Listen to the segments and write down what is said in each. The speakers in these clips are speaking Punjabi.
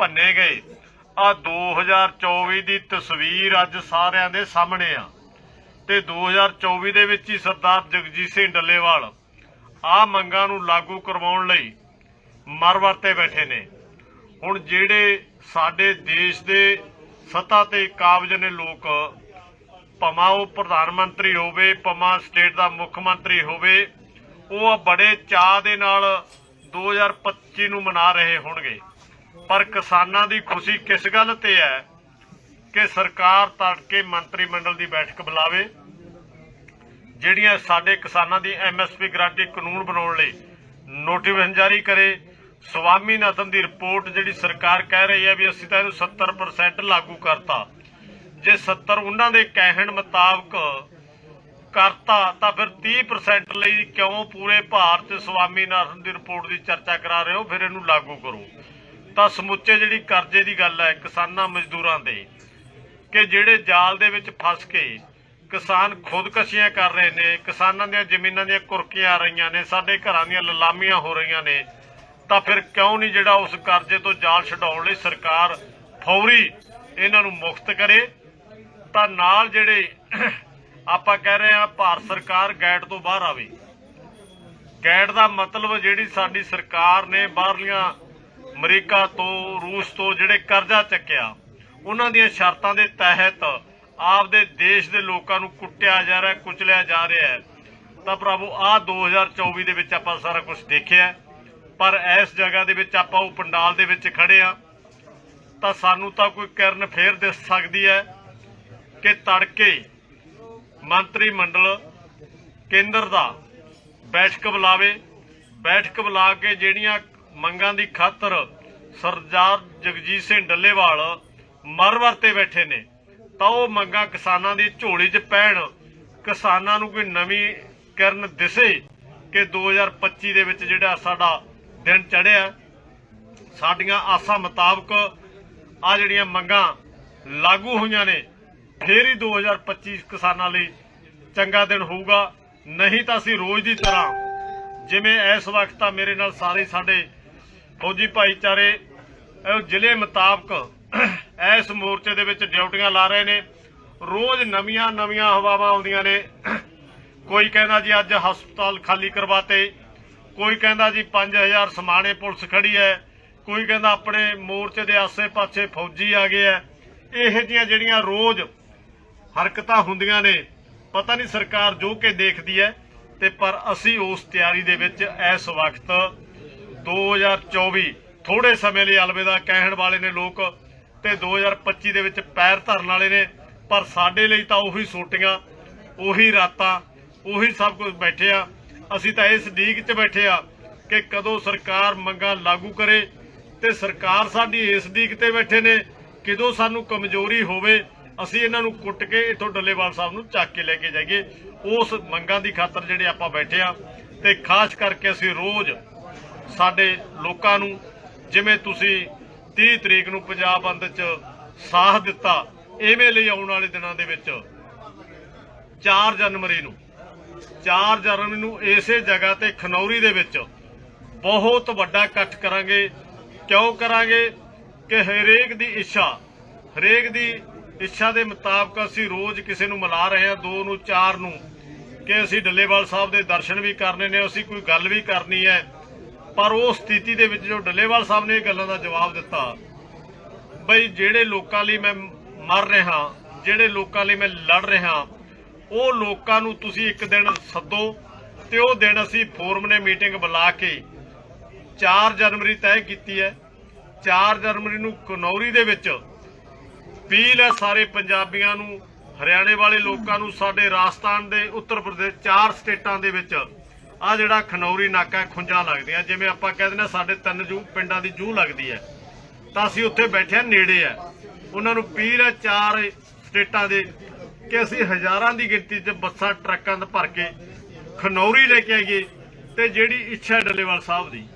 ਭੰਨੇ ਗਏ। ਆ 2024 ਦੀ ਤਸਵੀਰ ਅੱਜ ਸਾਰਿਆਂ ਦੇ ਸਾਹਮਣੇ ਆ। ਤੇ 2024 ਦੇ ਵਿੱਚ ਹੀ ਸਰਦਾਰ ਜਗਜੀਤ ਸਿੰਘ ਡੱਲੇਵਾਲ ਆ ਮੰਗਾਂ ਨੂੰ ਲਾਗੂ ਕਰਵਾਉਣ ਲਈ ਮਰ ਵਰਤੇ ਬੈਠੇ ਨੇ। ਹੁਣ ਜਿਹੜੇ ਸਾਡੇ ਦੇਸ਼ ਦੇ ਸੱਤਾ ਤੇ ਕਾਬਜ ਨੇ ਲੋਕ, ਭਾਵੇਂ ਉਹ ਪ੍ਰਧਾਨ ਮੰਤਰੀ ਹੋਵੇ, ਭਾਵੇਂ ਸਟੇਟ ਦਾ ਮੁੱਖ ਮੰਤਰੀ ਹੋਵੇ, ਉਹ ਬੜੇ ਚਾਅ ਦੇ ਨਾਲ 2025 ਨੂੰ ਮਨਾ ਰਹੇ ਹੋਣਗੇ। ਪਰ ਕਿਸਾਨਾਂ ਦੀ ਖੁਸ਼ੀ ਕਿਸ ਗੱਲ ਤੇ ਹੈ ਕਿ ਸਰਕਾਰ ਤੜਕੇ ਮੰਤਰੀ ਮੰਡਲ ਦੀ ਬੈਠਕ ਬੁਲਾਵੇ, ਜਿਹੜੀਆਂ ਸਾਡੇ ਕਿਸਾਨਾਂ ਦੀ ਐਮਐਸਪੀ ਗਾਰੰਟੀ ਕਾਨੂੰਨ ਬਣਾਉਣ ਲਈ ਨੋਟੀਫਿਕੇਸ਼ਨ ਜਾਰੀ ਕਰੇ। ਸਵਾਮੀਨਾਥਨ ਦੀ ਰਿਪੋਰਟ ਜਿਹੜੀ ਸਰਕਾਰ ਕਹਿ ਰਹੀ ਹੈ ਵੀ ਅਸੀਂ ਤਾਂ ਇਹਨੂੰ 70% ਲਾਗੂ ਕਰਤਾ। ਜੇ 70 ਉਹਨਾਂ ਦੇ ਕਹਿਣ ਮੁਤਾਬਕ ਕਰਤਾ, ਤਾਂ ਫਿਰ 30% ਲਈ ਕਿਉਂ ਪੂਰੇ ਭਾਰਤ 'ਚ ਸਵਾਮੀਨਾਥਨ ਦੀ ਰਿਪੋਰਟ ਦੀ ਚਰਚਾ ਕਰਾ ਰਹੇ ਹੋ? ਫਿਰ ਇਹਨੂੰ ਲਾਗੂ ਕਰੋ। ਤਾਂ ਸਮੁੱਚੇ ਜਿਹੜੀ ਕਰਜ਼ੇ ਦੀ ਗੱਲ ਹੈ ਕਿਸਾਨਾਂ ਮਜ਼ਦੂਰਾਂ ਦੇ, ਕਿ ਜਿਹੜੇ ਜਾਲ ਦੇ ਵਿੱਚ ਫਸ ਕੇ ਕਿਸਾਨ ਖੁਦਕਸ਼ੀਆਂ ਕਰ ਰਹੇ ਨੇ, ਕਿਸਾਨਾਂ ਦੀਆਂ ਜ਼ਮੀਨਾਂ ਦੀਆਂ ਕੁਰਕੀਆਂ ਆ ਰਹੀਆਂ ਨੇ, ਸਾਡੇ ਘਰਾਂ ਦੀਆਂ ਲਲਾਮੀਆਂ ਹੋ ਰਹੀਆਂ ਨੇ, ਤਾਂ ਫਿਰ ਕਿਉਂ ਨਹੀਂ ਜਿਹੜਾ ਉਸ ਕਰਜ਼ੇ ਤੋਂ ਜਾਲ ਛਡਾਉਣ ਲਈ ਸਰਕਾਰ ਫੌਰੀ ਇਹਨਾਂ ਨੂੰ ਮੁਕਤ ਕਰੇ? ਤਾਂ ਨਾਲ ਜਿਹੜੇ ਆਪਾਂ ਕਹਿ ਰਹੇ ਆ ਭਾਰਤ ਸਰਕਾਰ ਗੈਟ ਤੋਂ ਬਾਹਰ ਆਵੇ। ਗੈਟ ਦਾ ਮਤਲਬ ਜਿਹੜੀ ਸਾਡੀ ਸਰਕਾਰ ਨੇ ਬਾਹਰਲੀਆਂ ਅਮਰੀਕਾ ਤੋਂ, ਰੂਸ ਤੋਂ ਜਿਹੜੇ ਕਰਜ਼ਾ ਚੱਕਿਆ, ਉਹਨਾਂ ਦੀਆਂ ਸ਼ਰਤਾਂ ਦੇ ਤਹਿਤ ਆਪਦੇ ਦੇਸ਼ ਦੇ ਲੋਕਾਂ ਨੂੰ ਕੁੱਟਿਆ ਜਾ ਰਿਹਾ, ਕੁਚਲਿਆ ਜਾ ਰਿਹਾ ਹੈ। ਤਾਂ ਪ੍ਰਭੂ ਆ 2024 ਦੇ ਵਿੱਚ ਆਪਾਂ ਸਾਰਾ ਕੁਝ ਦੇਖਿਆ ਪਰ ਇਸ ਜਗ੍ਹਾ ਦੇ ਵਿੱਚ ਆਪਾਂ ਉਹ ਪੰਡਾਲ ਦੇ ਵਿੱਚ ਖੜੇ ਆ ਤਾਂ ਸਾਨੂੰ ਤਾਂ ਕੋਈ ਕਿਰਨ ਫੇਰ ਦਿਸ ਸਕਦੀ ਹੈ ਕਿ ਤੜਕੇ ਮੰਤਰੀ ਮੰਡਲ ਕੇਂਦਰ ਦਾ ਬੈਠਕ ਬੁਲਾਵੇ। ਬੈਠਕ ਬੁਲਾ ਕੇ ਜਿਹੜੀਆਂ ਮੰਗਾਂ ਦੀ ਖਾਤਰ ਸਰਦਾਰ ਜਗਜੀਤ ਸਿੰਘ ਡੱਲੇਵਾਲ ਮਰ ਵਰਤੇ ਬੈਠੇ ਨੇ। ਤਾਂ ਉਹ ਮੰਗਾਂ ਕਿਸਾਨਾਂ ਦੀ ਝੋਲੀ 'ਚ ਪੈਣ, ਕਿਸਾਨਾਂ ਨੂੰ ਕੋਈ ਨਵੀਂ ਕਿਰਨ ਦਿਸੇ ਕਿ 2025 ਦੇ ਵਿੱਚ ਜਿਹੜਾ ਸਾਡਾ ਦਿਨ ਚੜਿਆ ਸਾਡੀਆਂ ਆਸਾਂ ਮੁਤਾਬਕ ਆ ਜਿਹੜੀਆਂ ਮੰਗਾਂ ਲਾਗੂ ਹੋਈਆਂ ਨੇ, ਫੇਰ ਹੀ 2025 ਕਿਸਾਨਾਂ ਲਈ ਚੰਗਾ ਦਿਨ ਹੋਊਗਾ। ਨਹੀਂ ਤਾਂ ਅਸੀਂ ਰੋਜ਼ ਦੀ ਤਰ੍ਹਾਂ ਜਿਵੇਂ ਇਸ ਵਕਤ ਤਾਂ ਮੇਰੇ ਨਾਲ ਸਾਰੇ ਸਾਡੇ ਫੌਜੀ ਭਾਈਚਾਰੇ ਜ਼ਿਲ੍ਹੇ ਮੁਤਾਬਕ ਇਸ ਮੋਰਚੇ ਦੇ ਵਿੱਚ ਡਿਊਟੀਆਂ ਲਾ ਰਹੇ ਨੇ। ਰੋਜ਼ ਨਵੀਆਂ ਨਵੀਆਂ ਹਵਾਵਾਂ ਆਉਂਦੀਆਂ ਨੇ। ਕੋਈ ਕਹਿੰਦਾ ਜੀ ਅੱਜ ਹਸਪਤਾਲ ਖਾਲੀ ਕਰਵਾਤੇ, ਕੋਈ ਕਹਿੰਦਾ ਜੀ 5000 ਸਮਾਣੇ ਪੁਲਿਸ ਖੜੀ ਹੈ, ਕੋਈ ਕਹਿੰਦਾ ਆਪਣੇ ਮੋਰਚੇ ਦੇ ਆਸੇ-ਪਾਸੇ ਫੌਜੀ ਆ ਗਏ ਐ ਇਹ ਜੀਆਂ ਜਿਹੜੀਆਂ ਰੋਜ਼ ਹਰਕਤਾਂ ਹੁੰਦੀਆਂ ਨੇ, ਪਤਾ ਨਹੀਂ ਸਰਕਾਰ ਜੋ ਕਿ ਦੇਖਦੀ ਹੈ ਤੇ ਪਰ ਅਸੀਂ ਉਸ ਤਿਆਰੀ ਦੇ ਵਿੱਚ ਇਸ ਵਕਤ 2024 ਥੋੜੇ ਸਮੇਂ ਲਈ ਅਲਵਿਦਾ ਕਹਿਣ ਵਾਲੇ ਨੇ ਲੋਕ ਤੇ 2025 ਦੇ ਵਿੱਚ ਪੈਰ ਧਰਨ ਵਾਲੇ ਨੇ, ਪਰ ਸਾਡੇ ਲਈ ਤਾਂ ਉਹੀ ਸੋਟੀਆਂ, ਉਹੀ ਰਾਤਾਂ, ਉਹੀ ਸਭ ਕੁਝ ਬੈਠੇ ਆ। ਅਸੀਂ ਤਾਂ ਇਸ ਡੀਕ 'ਚ ਬੈਠੇ ਆ ਕਿ ਕਦੋਂ ਸਰਕਾਰ ਮੰਗਾਂ ਲਾਗੂ ਕਰੇ ਤੇ ਸਰਕਾਰ ਸਾਡੀ ਇਸ ਡੀਕ ਤੇ ਬੈਠੇ ਨੇ, ਕਿਦੋਂ ਸਾਨੂੰ ਕਮਜ਼ੋਰੀ ਹੋਵੇ, ਅਸੀਂ ਇਹਨਾਂ ਨੂੰ ਕੁੱਟ ਕੇ ਇਥੋਂ ਡੱਲੇਵਾਲ ਸਾਹਿਬ ਨੂੰ ਚੱਕ ਕੇ ਲੈ ਕੇ ਜਾਈਏ। ਉਸ ਮੰਗਾਂ ਦੀ ਖਾਤਰ ਜਿਹੜੇ ਆਪਾਂ ਬੈਠੇ ਆ ਤੇ ਖਾਸ ਕਰਕੇ ਅਸੀਂ ਰੋਜ਼ ਸਾਡੇ ਲੋਕਾਂ ਨੂੰ ਜਿਵੇਂ ਤੁਸੀਂ 30 ਤਰੀਕ ਨੂੰ ਪੰਜਾਬ ਬੰਦ ਚ ਸਾਥ ਦਿੱਤਾ, ਐਵੇਂ ਲਈ ਆਉਣ ਵਾਲੇ ਦਿਨਾਂ ਦੇ ਵਿੱਚ 4 ਜਨਵਰੀ ਨੂੰ 4 ਜਨਵਰੀ ਨੂੰ ਇਸੇ ਜਗ੍ਹਾ ਤੇ ਖਨੌਰੀ ਦੇ ਵਿੱਚ ਬਹੁਤ ਵੱਡਾ ਇਕੱਠ ਕਰਾਂਗੇ। ਕਿਉਂ ਕਰਾਂਗੇ? ਕਿ ਹਰੇਕ ਦੀ ਇੱਛਾ, ਹਰੇਕ ਦੀ ਇੱਛਾ ਦੇ ਮੁਤਾਬਕ ਅਸੀਂ ਰੋਜ਼ ਕਿਸੇ ਨੂੰ ਮਿਲਾ ਰਹੇ ਹਾਂ 2 ਨੂੰ 4 ਨੂੰ, ਕਿ ਅਸੀਂ ਡੱਲੇਵਾਲ ਸਾਹਿਬ ਦੇ ਦਰਸ਼ਨ ਵੀ ਕਰਨੇ ਨੇ, ਅਸੀਂ ਕੋਈ ਗੱਲ ਵੀ ਕਰਨੀ ਹੈ। ਪਰ ਉਹ ਸਥਿਤੀ ਦੇ ਵਿੱਚ ਜੋ ਡੱਲੇਵਾਲ ਸਾਹਿਬ ਨੇ ਇਹ ਗੱਲਾਂ ਦਾ ਜਵਾਬ ਦਿੱਤਾ, ਬਈ ਜਿਹੜੇ ਲੋਕਾਂ ਲਈ ਮੈਂ ਮਰ ਰਿਹਾ, ਜਿਹੜੇ ਲੋਕਾਂ ਲਈ ਮੈਂ ਲੜ ਰਿਹਾ, ਉਹ ਲੋਕਾਂ ਨੂੰ ਤੁਸੀਂ ਇੱਕ ਦਿਨ ਸੱਦੋ ਤੇ ਉਹ ਦਿਨ ਅਸੀਂ ਫੋਰਮ ਨੇ ਮੀਟਿੰਗ ਬੁਲਾ ਕੇ 4 ਜਨਵਰੀ ਤੈਅ ਕੀਤੀ ਹੈ। 4 ਜਨਵਰੀ ਨੂੰ ਕਨੌਰੀ ਦੇ ਵਿੱਚ ਅਪੀਲ ਹੈ ਸਾਰੇ ਪੰਜਾਬੀਆਂ ਨੂੰ, ਹਰਿਆਣੇ ਵਾਲੇ ਲੋਕਾਂ ਨੂੰ, ਸਾਡੇ ਰਾਜਸਥਾਨ ਦੇ, ਉੱਤਰ ਪ੍ਰਦੇਸ਼, ਚਾਰ ਸਟੇਟਾਂ ਦੇ ਵਿੱਚ ਆ ਜਿਹੜਾ ਖਨੌਰੀ ਨਾਕਾ ਖੁੰਝਾਂ ਲੱਗਦੀਆਂ। ਜਿਵੇਂ ਆਪਾਂ ਕਹਿੰਦੇ ਨੇ ਸਾਡੇ ਤਿੰਨ ਜੂ ਪਿੰਡਾਂ ਦੀ ਜੂ ਲੱਗਦੀ ਹੈ। ਤਾਂ ਅਸੀਂ ਉੱਥੇ ਬੈਠੇ ਨੇੜੇ ਆ ਉਹਨਾਂ ਨੂੰ ਅਪੀਲ ਹੈ, ਚਾਰ ਸਟੇਟਾਂ ਦੇ ਕਿ ਅਸੀਂ ਹਜ਼ਾਰਾਂ ਦੀ ਗਿਣਤੀ 'ਚ ਬੱਸਾਂ, ਟਰੱਕਾਂ ਦਾ ਭਰ ਕੇ ਖਨੌਰੀ ਲੈ ਕੇ ਆਈਏ ਤੇ ਜਿਹੜੀ ਇੱਛਾ ਡੱਲੇਵਾਲ ਸਾਹਿਬ ਦੀ,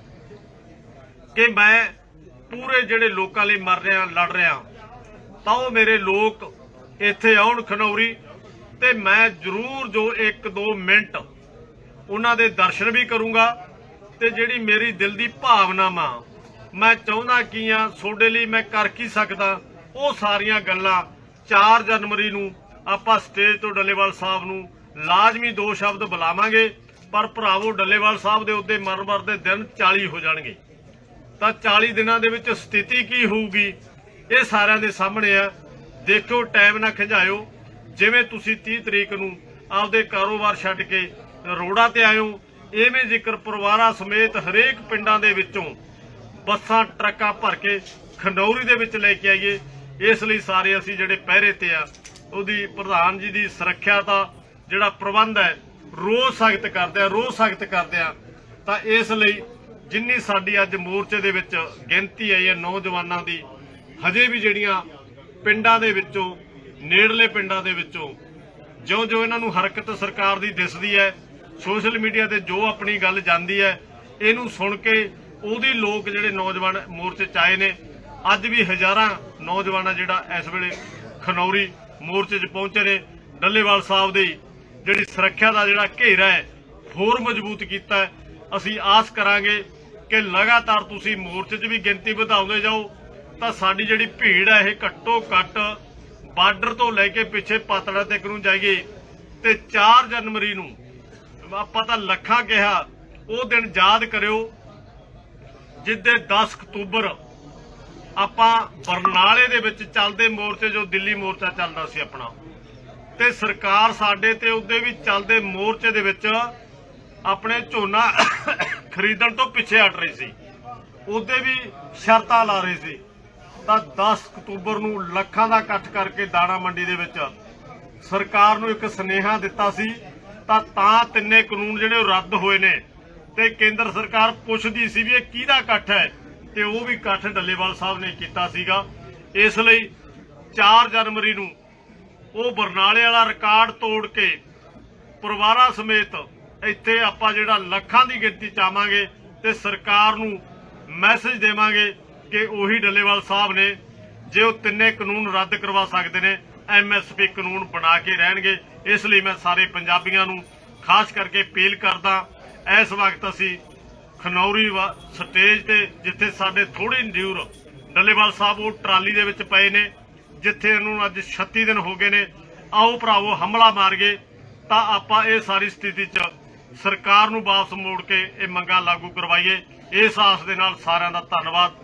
ਕਿ ਮੈਂ ਪੂਰੇ ਜਿਹੜੇ ਲੋਕਾਂ ਲਈ ਮਰ ਰਿਹਾ, ਲੜ ਰਿਹਾ ਤਾਂ ਉਹ ਮੇਰੇ ਲੋਕ ਇੱਥੇ ਆਉਣ ਖਨੌਰੀ ਤੇ ਮੈਂ ਜ਼ਰੂਰ ਜੋ 1-2 ਮਿੰਟ ਉਹਨਾਂ ਦੇ ਦਰਸ਼ਨ ਵੀ ਕਰੂੰਗਾ ਤੇ ਜਿਹੜੀ ਮੇਰੀ ਦਿਲ ਦੀ ਭਾਵਨਾਵਾਂ ਮੈਂ ਚਾਹੁੰਦਾ ਕੀ ਆ, ਤੁਹਾਡੇ ਲਈ ਮੈਂ ਕਰ ਕੀ ਸਕਦਾ? ਉਹ ਸਾਰੀਆਂ ਗੱਲਾਂ 4 ਜਨਵਰੀ ਨੂੰ ਆਪਾਂ ਸਟੇਜ ਤੋਂ ਡੱਲੇਵਾਲ ਸਾਹਿਬ ਨੂੰ ਲਾਜ਼ਮੀ ਦੋ ਸ਼ਬਦ ਬੁਲਾਵਾਂਗੇ, ਪਰ ਭਰਾਵੋ, ਡੱਲੇਵਾਲ ਸਾਹਿਬ ਦੇ ਉੱਤੇ ਮਰਮਰ ਦੇ ਦਿਨ 40 ਹੋ ਜਾਣਗੇ। ਤਾਂ 40 ਦਿਨਾਂ ਦੇ ਵਿੱਚ ਸਥਿਤੀ ਕੀ ਹੋਊਗੀ, ਇਹ ਸਾਰਿਆਂ ਦੇ ਸਾਹਮਣੇ ਆ। ਦੇਖੋ ਟਾਈਮ ਨਾ ਖਿਜਾਇਓ ਜਿਵੇਂ ਤੁਸੀਂ 30 ਤਰੀਕ ਨੂੰ ਆਪਦੇ ਕਾਰੋਬਾਰ ਛੱਡ ਕੇ ਰੋਡਾਂ ਤੇ ਆਇਓ। ਐਵੇਂ ਜ਼ਿਕਰ ਪਰਿਵਾਰਾਂ ਸਮੇਤ ਹਰੇਕ ਪਿੰਡਾਂ ਦੇ ਵਿੱਚੋਂ ਬੱਸਾਂ, ਟਰੱਕਾਂ ਭਰ ਕੇ ਖੰਡੌਰੀ ਦੇ ਵਿੱਚ ਲੈ ਕੇ ਆਈਏ। ਇਸ ਲਈ ਸਾਰੇ ਅਸੀਂ ਜਿਹੜੇ ਪਹਿਰੇ ਤੇ ਆ, ਉਹਦੀ ਪ੍ਰਧਾਨ ਜੀ ਦੀ ਸੁਰੱਖਿਆ ਦਾ ਜਿਹੜਾ ਪ੍ਰਬੰਧ ਹੈ ਰੋਜ਼ ਸਖਤ ਕਰਦੇ ਆ ਰੋਜ਼ ਸਖਤ ਕਰਦੇ ਆ। ਤਾਂ ਇਸ ਲਈ ਜਿੰਨੀ ਸਾਡੀ ਅੱਜ ਮੋਰਚੇ ਦੇ ਵਿੱਚ ਗਿਣਤੀ ਆਈ ਹੈ ਨੌਜਵਾਨਾਂ ਦੀ, ਹਜੇ ਵੀ ਜਿਹੜੀਆਂ ਪਿੰਡਾਂ ਦੇ ਵਿੱਚੋਂ, ਨੇੜਲੇ ਪਿੰਡਾਂ ਦੇ ਵਿੱਚੋਂ ਜਿਉਂ ਜਿਉਂ ਇਹਨਾਂ ਨੂੰ ਹਰਕਤ ਸਰਕਾਰ ਦੀ ਦਿਸਦੀ ਹੈ, ਸੋਸ਼ਲ ਮੀਡੀਆ ਤੇ ਜੋ ਆਪਣੀ ਗੱਲ ਜਾਂਦੀ ਹੈ, ਇਹਨੂੰ ਸੁਣ ਕੇ ਉਹਦੀ ਲੋਕ ਜਿਹੜੇ ਨੌਜਵਾਨ ਮੋਰਚੇ ਚ ਆਏ ਨੇ, ਅੱਜ ਵੀ ਹਜ਼ਾਰਾਂ ਨੌਜਵਾਨਾਂ ਜਿਹੜਾ ਇਸ ਵੇਲੇ ਖਨੌਰੀ ਮੋਰਚੇ 'ਚ ਪਹੁੰਚੇ ਨੇ, ਡੱਲੇਵਾਲ ਸਾਹਿਬ ਦੀ ਜਿਹੜੀ ਸੁਰੱਖਿਆ ਦਾ ਜਿਹੜਾ ਘੇਰਾ ਹੈ, ਹੋਰ ਮਜ਼ਬੂਤ ਕੀਤਾ ਹੈ। ਅਸੀਂ ਆਸ ਕਰਾਂਗੇ ਕਿ ਲਗਾਤਾਰ ਤੁਸੀਂ ਮੋਰਚੇ 'ਚ ਵੀ ਗਿਣਤੀ ਵਧਾਉਂਦੇ ਜਾਓ, ਤਾਂ ਸਾਡੀ ਜਿਹੜੀ ਭੀੜ ਹੈ, ਇਹ ਘੱਟੋ ਘੱਟ ਬਾਰਡਰ ਤੋਂ ਲੈ ਕੇ ਪਿੱਛੇ ਪਾਤੜਾ ਤੱਕ ਨੂੰ ਜਾਈਏ ਤੇ 4 ਜਨਵਰੀ ਨੂੰ ਆਪਾਂ ਤਾਂ ਲੱਖਾਂ ਕਿਹਾ, ਉਹ ਦਿਨ ਯਾਦ ਕਰਿਓ ਜਿੱਦੇ 10 ਅਕਤੂਬਰ ਆਪਾਂ ਬਰਨਾਲੇ ਦੇ ਵਿੱਚ ਚੱਲਦੇ ਮੋਰਚੇ, ਜੋ ਦਿੱਲੀ ਮੋਰਚਾ ਚੱਲਦਾ ਸੀ ਆਪਣਾ, ਤੇ ਸਰਕਾਰ ਸਾਡੇ ਤੇ ਉਹਦੇ ਵੀ ਚੱਲਦੇ ਮੋਰਚੇ ਦੇ ਵਿੱਚ ਆਪਣੇ ਝੋਨਾ ਖਰੀਦਣ ਤੋਂ ਪਿੱਛੇ ਹਟ ਰਹੀ ਸੀ, ਉਹਦੇ ਵੀ ਸ਼ਰਤਾਂ ਲਾ ਰਹੀ ਸੀ। ਤਾਂ 10 ਅਕਤੂਬਰ ਨੂੰ ਲੱਖਾਂ ਦਾ ਇਕੱਠ ਕਰਕੇ ਦਾਣਾ ਮੰਡੀ ਦੇ ਵਿੱਚ ਸਰਕਾਰ ਨੂੰ ਇੱਕ ਸੁਨੇਹਾ ਦਿੱਤਾ ਸੀ, ਤਾਂ ਤਾਂ ਤਿੰਨੇ ਕਾਨੂੰਨ ਜਿਹੜੇ ਉਹ ਰੱਦ ਹੋਏ ਨੇ। ਤੇ ਕੇਂਦਰ ਸਰਕਾਰ ਪੁੱਛਦੀ ਸੀ ਵੀ ਇਹ ਕਿਹਦਾ ਇਕੱਠ ਹੈ, ਤੇ ਉਹ ਵੀ ਇਕੱਠ ਡੱਲੇਵਾਲ ਸਾਹਿਬ ਨੇ ਕੀਤਾ ਸੀਗਾ। ਇਸ ਲਈ 4 ਜਨਵਰੀ ਨੂੰ ਉਹ ਬਰਨਾਲੇ ਵਾਲਾ ਰਿਕਾਰਡ ਤੋੜ ਕੇ ਪਰਿਵਾਰਾਂ ਸਮੇਤ ਇੱਥੇ ਆਪਾਂ ਜਿਹੜਾ ਲੱਖਾਂ ਦੀ ਗਿਣਤੀ ਚ ਆਵਾਂਗੇ ਤੇ ਸਰਕਾਰ ਨੂੰ ਮੈਸੇਜ ਦੇਵਾਂਗੇ ਕਿ ਉਹੀ ਡੱਲੇਵਾਲ ਸਾਹਿਬ ਨੇ ਜੇ ਉਹ ਤਿੰਨੇ ਕਾਨੂੰਨ ਰੱਦ ਕਰਵਾ ਸਕਦੇ ਨੇ ਐਮਐਸਪੀ ਕਾਨੂੰਨ ਬਣਾ ਕੇ ਰਹਿਣਗੇ, ਇਸ ਲਈ ਮੈਂ ਸਾਰੇ ਪੰਜਾਬੀਆਂ ਨੂੰ ਖਾਸ ਕਰਕੇ ਅਪੀਲ ਕਰਦਾ, ਇਸ ਵਕਤ ਅਸੀਂ ਖਨੌਰੀ ਸਟੇਜ ਤੇ ਜਿੱਥੇ ਸਾਡੇ ਥੋੜੀ ਦੂਰ ਡੱਲੇਵਾਲ ਸਾਹਿਬ, ਉਹ ਟਰਾਲੀ ਦੇ ਵਿੱਚ ਪਏ ਨੇ, ਜਿੱਥੇ ਇਹਨੂੰ ਅੱਜ 36 ਦਿਨ ਹੋ ਗਏ ਨੇ, ਆਓ ਭਰਾਵੋ ਹਮਲਾ ਮਾਰ ਗਏ ਤਾਂ ਆਪਾਂ ਇਹ ਸਾਰੀ ਸਥਿਤੀ 'ਚ ਸਰਕਾਰ ਨੂੰ ਵਾਪਸ ਮੋੜ ਕੇ ਇਹ ਮੰਗਾਂ ਲਾਗੂ ਕਰਵਾਈਏ, ਇਸ ਆਸ ਦੇ ਨਾਲ ਸਾਰਿਆਂ ਦਾ ਧੰਨਵਾਦ।